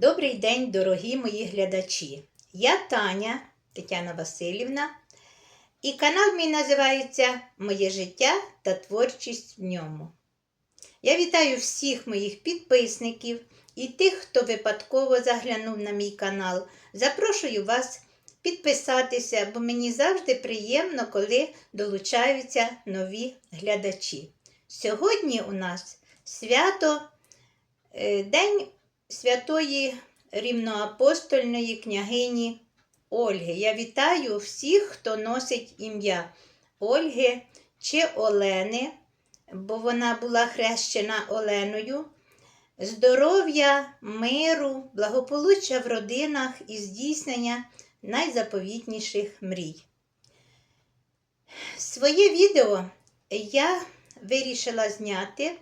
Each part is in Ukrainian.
Добрий день, дорогі мої глядачі. Я Таня Тетяна Васильівна, і канал мій називається Моє життя та творчість в ньому. Я вітаю всіх моїх підписників і тих, хто випадково заглянув на мій канал. Запрошую вас підписатися, бо мені завжди приємно, коли долучаються нові глядачі. Сьогодні у нас свято, е, День святої рівноапостольної княгині Ольги. Я вітаю всіх, хто носить ім'я Ольги чи Олени, бо вона була хрещена Оленою. Здоров'я, миру, благополуччя в родинах і здійснення найзаповітніших мрій. Своє відео я вирішила зняти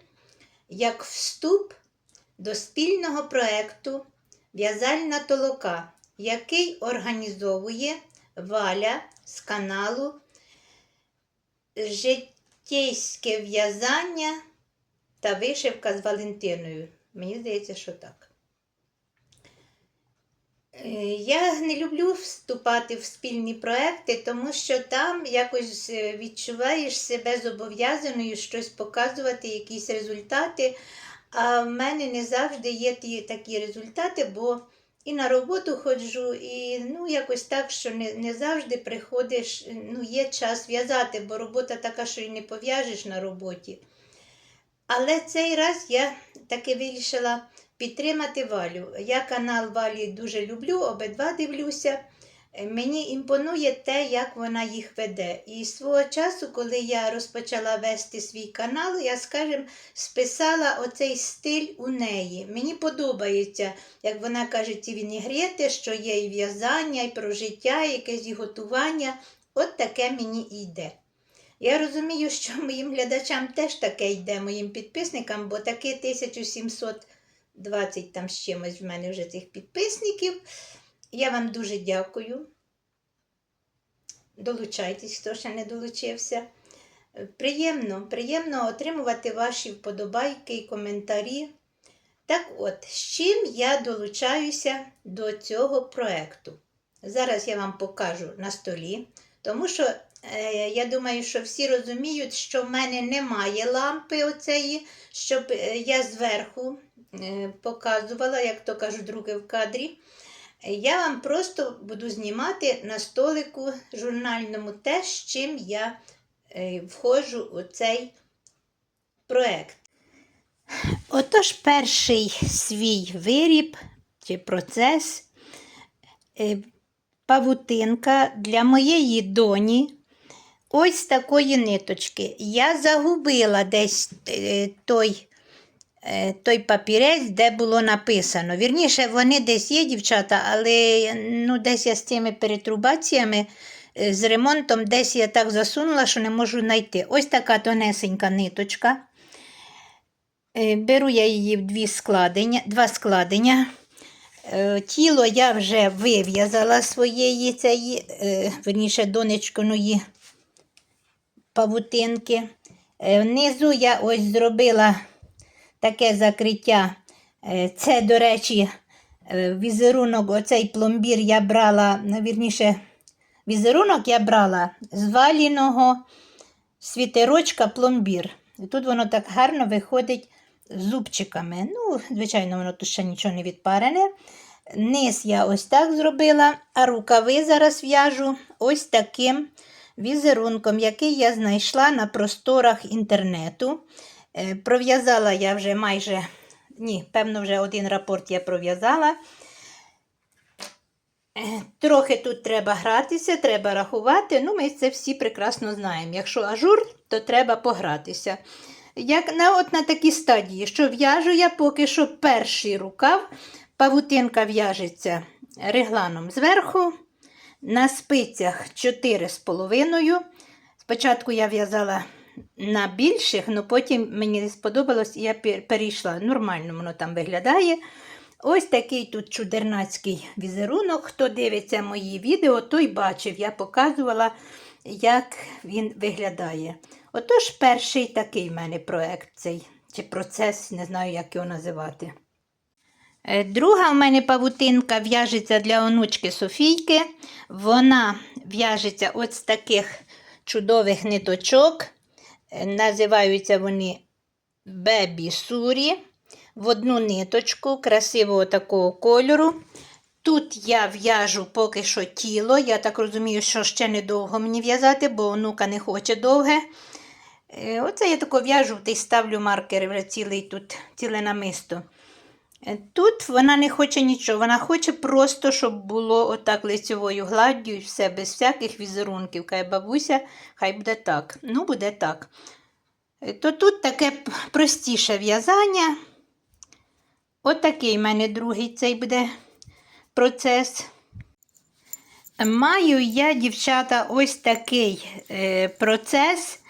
як вступ до спільного проєкту В'язальна толока, який організовує Валя з каналу Життєйське в'язання та вишивка з Валентиною. Мені здається, що так. Е, Я не люблю вступати в спільні проекти, тому що там якось е, відчуваєш себе зобов'язаною щось показувати, якісь результати. А в мене не завжди є ті такі результати, бо і на роботу ходжу, і ну, якось так, що не, не завжди приходиш, ну, є час в'язати, бо робота така, що і не пов'яжеш на роботі. Але цей раз я таки вирішила підтримати Валю. Я канал Валі дуже люблю, обидва дивлюся. Мені імпонує те, як вона їх веде. І свого часу, коли я розпочала вести свій канал, я, скажімо, списала оцей стиль у неї. Мені подобається, як вона каже, ті вінігрети, що є і в'язання, і про життя, і якесь і готування. От таке мені йде. Я розумію, що моїм глядачам теж таке йде, моїм підписникам, бо таки 1720 там з чимось в мене вже цих підписників. Я вам дуже дякую. Долучайтесь, хто ще не долучився. Приємно, приємно отримувати ваші вподобайки і коментарі. Так от, з чим я долучаюся до цього проєкту? Зараз я вам покажу на столі, тому що е, я думаю, що всі розуміють, що в мене немає лампи оцеї, щоб е, я зверху е, показувала, як то кажуть, руки в кадрі. Я вам просто буду знімати на столику журнальному те, з чим я е, входжу у цей проект. Отож, перший свій виріб чи процес е, павутинка для моєї доні. Ось такої ниточки. Я загубила десь е, той той папірець, де було написано. Вірніше, вони десь є, дівчата, але ну, десь я з цими перетрубаціями, е, з ремонтом, десь я так засунула, що не можу знайти. Ось така тонесенька ниточка. Е, Беру я її в дві складення, два складення. Е, Тіло я вже вив'язала своєї цієї, е, верніше, донечкиної павутинки. Е, Внизу я ось зробила таке закриття. Е, Це, до речі, е, візерунок, оцей пломбір я брала, ну, вірніше, візерунок я брала з валіного світерочка пломбір. І тут воно так гарно виходить зубчиками. Ну, звичайно, воно тут ще нічого не відпарене. Низ я ось так зробила, а рукави зараз в'яжу ось таким візерунком, який я знайшла на просторах інтернету. Е, Пров'язала я вже майже, ні, певно, вже один рапорт я пров'язала. Е, Трохи тут треба гратися, треба рахувати. Ну, ми це всі прекрасно знаємо. Якщо ажур, то треба погратися. Як на, от на такій стадії, що в'яжу я поки що перший рукав, павутинка в'яжеться регланом зверху, на спицях 4,5. Спочатку я в'язала на більших, але потім мені сподобалось, і я перейшла. Нормально воно там виглядає. Ось такий тут чудернацький візерунок. Хто дивиться мої відео, той бачив, я показувала, як він виглядає. Отож, перший такий в мене проект цей, чи процес, не знаю, як його називати. Е, Друга в мене павутинка в'яжеться для онучки Софійки. Вона в'яжеться от з таких чудових ниточок. Е, Називаються вони бебі сурі. В одну ниточку красивого такого кольору. Тут я в'яжу поки що тіло. Я так розумію, що ще недовго мені в'язати, бо онука не хоче довге. Е, Оце я тако в'яжу та ставлю маркер цілий тут, ціле намисто. Е, Тут вона не хоче нічого, вона хоче просто, щоб було отак лицьовою гладдю і все, без всяких візерунків. Каже бабуся, хай буде так. Ну, буде так. Е, То тут таке простіше в'язання. Отакий в мене другий цей буде процес. Маю я, дівчата, ось такий е, процес.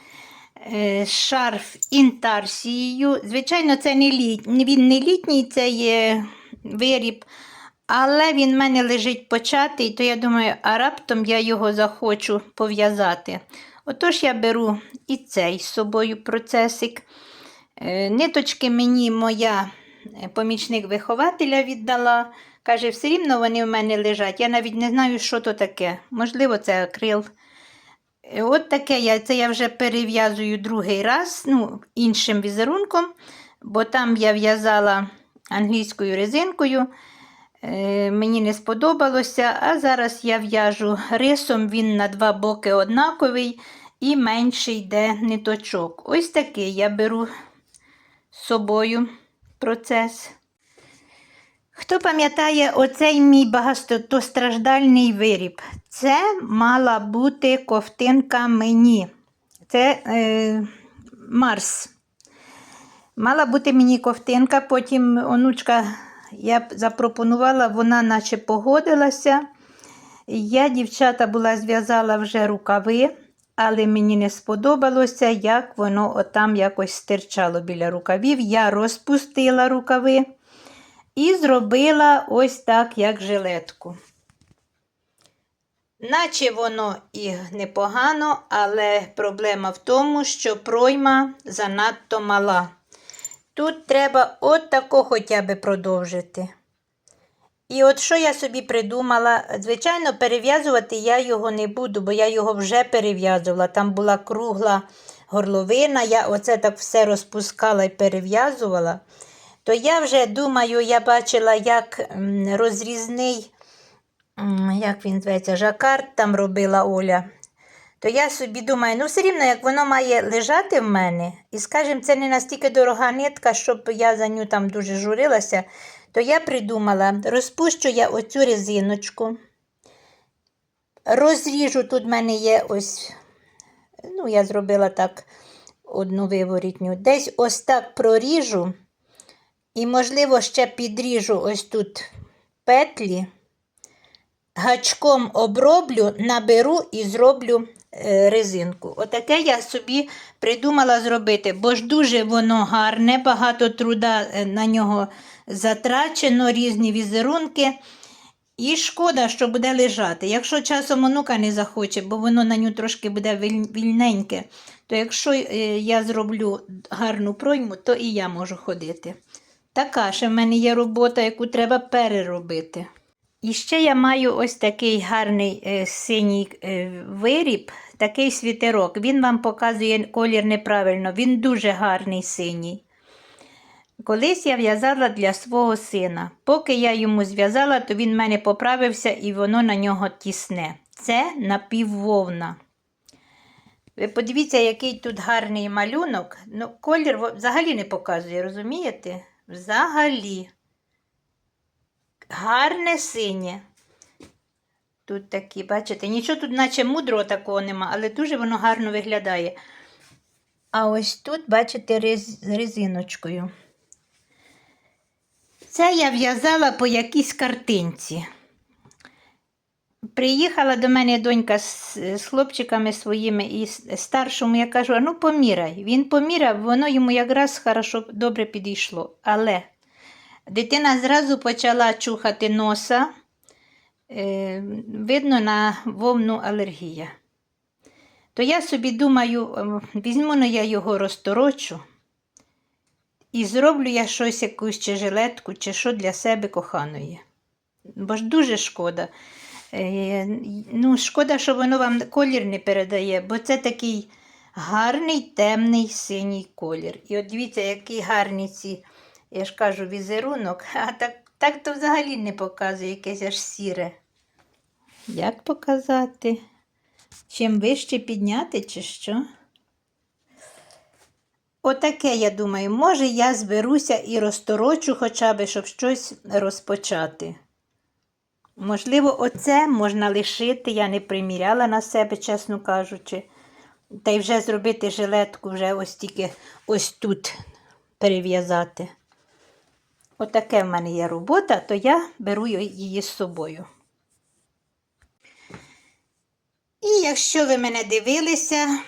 Е, шарф інтарсією. Звичайно, це не літ... він не літній, це є виріб, але він в мене лежить початий, то я думаю, а раптом я його захочу пов'язати. Отож, я беру і цей з собою процесик. Е, Ниточки мені моя е, помічник вихователя віддала. Каже, все рівно вони в мене лежать. Я навіть не знаю, що то таке. Можливо, це акрил. Е, От таке я, це я вже перев'язую другий раз, ну, іншим візерунком, бо там я в'язала англійською резинкою. Е, мені не сподобалося, а зараз я в'яжу рисом, він на два боки однаковий і менший йде ниточок. Ось такий я беру з собою процес. Хто пам'ятає оцей мій багатостраждальний виріб? Це мала бути ковтинка мені. Це е, Марс. Мала бути мені ковтинка, потім онучка я запропонувала, вона наче погодилася. Я, дівчата, була зв'язала вже рукави, але мені не сподобалося, як воно отам якось стирчало біля рукавів. Я розпустила рукави і зробила ось так, як жилетку. Наче воно і непогано, але проблема в тому, що пройма занадто мала. Тут треба от тако хоча б продовжити. І от що я собі придумала, звичайно, перев'язувати я його не буду, бо я його вже перев'язувала. Там була кругла горловина, я оце так все розпускала і перев'язувала. То я вже думаю, я бачила, як розрізний, як він зветься, жакард там робила Оля. То я собі думаю, ну все рівно, як воно має лежати в мене, і, скажімо, це не настільки дорога нитка, щоб я за ню там дуже журилася, то я придумала, розпущу я оцю резиночку, розріжу, тут в мене є ось, ну, я зробила так одну виворітню, десь ось так проріжу, і, можливо, ще підріжу ось тут петлі, гачком оброблю, наберу і зроблю е, резинку. Отаке я собі придумала зробити, бо ж дуже воно гарне, багато труда е, на нього затрачено, різні візерунки. І шкода, що буде лежати. Якщо часом онука не захоче, бо воно на ню трошки буде вільненьке, то якщо е, я зроблю гарну пройму, то і я можу ходити. Така ще в мене є робота, яку треба переробити. І ще я маю ось такий гарний е, синій е, виріб, такий світерок. Він вам показує колір неправильно, він дуже гарний синій. Колись я в'язала для свого сина. Поки я йому зв'язала, то він в мене поправився і воно на нього тісне. Це напіввовна. Ви подивіться, який тут гарний малюнок. Ну, колір взагалі не показує, розумієте? Взагалі. Гарне синє. Тут такі, бачите, нічого тут, наче мудрого такого нема, але дуже воно гарно виглядає. А ось тут, бачите, з резиночкою. Це я в'язала по якійсь картинці. Приїхала до мене донька з, з хлопчиками своїми і старшому я кажу, ну поміряй. Він поміряв, воно йому якраз хорошо, добре підійшло. Але дитина зразу почала чухати носа. Е, видно на вовну алергія. То я собі думаю, ем, візьму ну, я його розторочу І зроблю я щось, якусь чи жилетку, чи що для себе коханої. Бо ж дуже шкода. Е, ну, шкода, що воно вам колір не передає, бо це такий гарний темний синій колір. І от дивіться, який гарний ці, я ж кажу, візерунок, а так, так то взагалі не показує якесь аж сіре. Як показати? Чим вище підняти, чи що? Отаке, я думаю, може я зберуся і розторочу хоча б, щоб щось розпочати. Можливо, оце можна лишити, я не приміряла на себе, чесно кажучи. Та й вже зробити жилетку, вже ось тільки ось тут перев'язати. Отаке в мене є робота, то я беру її з собою. І якщо ви мене дивилися,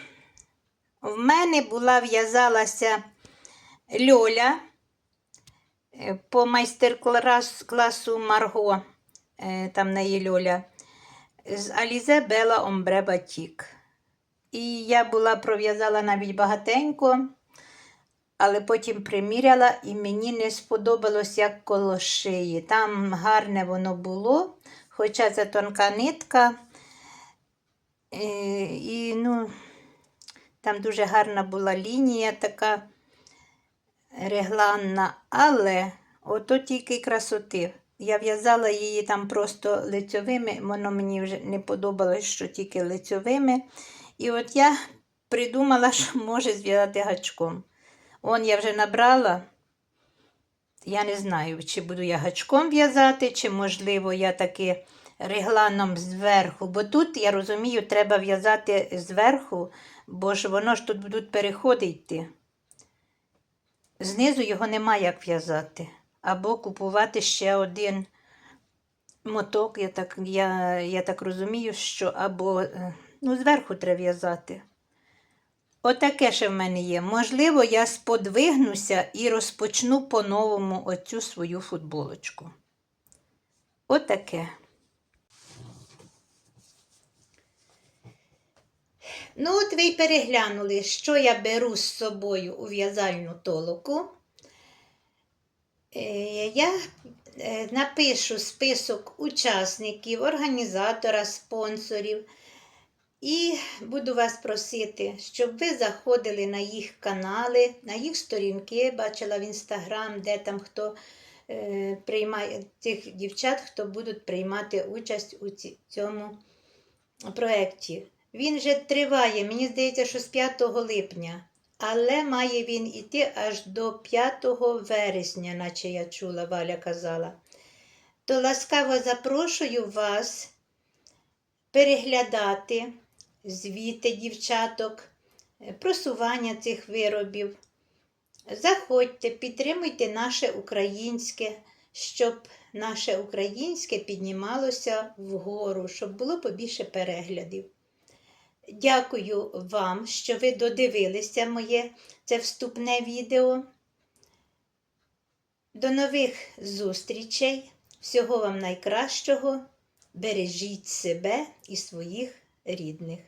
в мене була в'язалася Льоля е, по майстер-класу Марго, там в неї Льоля, з Алізе Бела Омбре Батік. І я була пров'язала навіть багатенько, але потім приміряла і мені не сподобалось, як коло шиї. Там гарне воно було, хоча це тонка нитка. Е, І, ну, там дуже гарна була лінія така регланна, але ото тільки красоти. Я в'язала її там просто лицьовими, воно мені вже не подобалось, що тільки лицьовими. І от я придумала, що може зв'язати гачком. Он я вже набрала. Я не знаю, чи буду я гачком в'язати, чи, можливо, я таки регланом зверху. Бо тут, я розумію, треба в'язати зверху, бо ж воно ж тут будуть переходи йти. Знизу його нема як в'язати. Або купувати ще один моток. Я так, я, я так розумію, що або е, ну, зверху треба в'язати. Отаке ще в мене є. Можливо, я сподвигнуся і розпочну по-новому оцю свою футболочку. Отаке. Ну, от ви й переглянули, що я беру з собою у в'язальну толоку. Е, Я е, напишу список учасників, організатора, спонсорів. І буду вас просити, щоб ви заходили на їх канали, на їх сторінки, бачила в інстаграм, де там хто е, приймає тих дівчат, хто будуть приймати участь у цьому проєкті. Він вже триває, мені здається, що з 5 липня, але має він іти аж до 5 вересня, наче я чула, Валя казала. То ласкаво запрошую вас переглядати звіти дівчаток, просування цих виробів. Заходьте, підтримуйте наше українське, щоб наше українське піднімалося вгору, щоб було побільше переглядів. Дякую вам, що ви додивилися моє це вступне відео. До нових зустрічей. Всього вам найкращого. Бережіть себе і своїх рідних.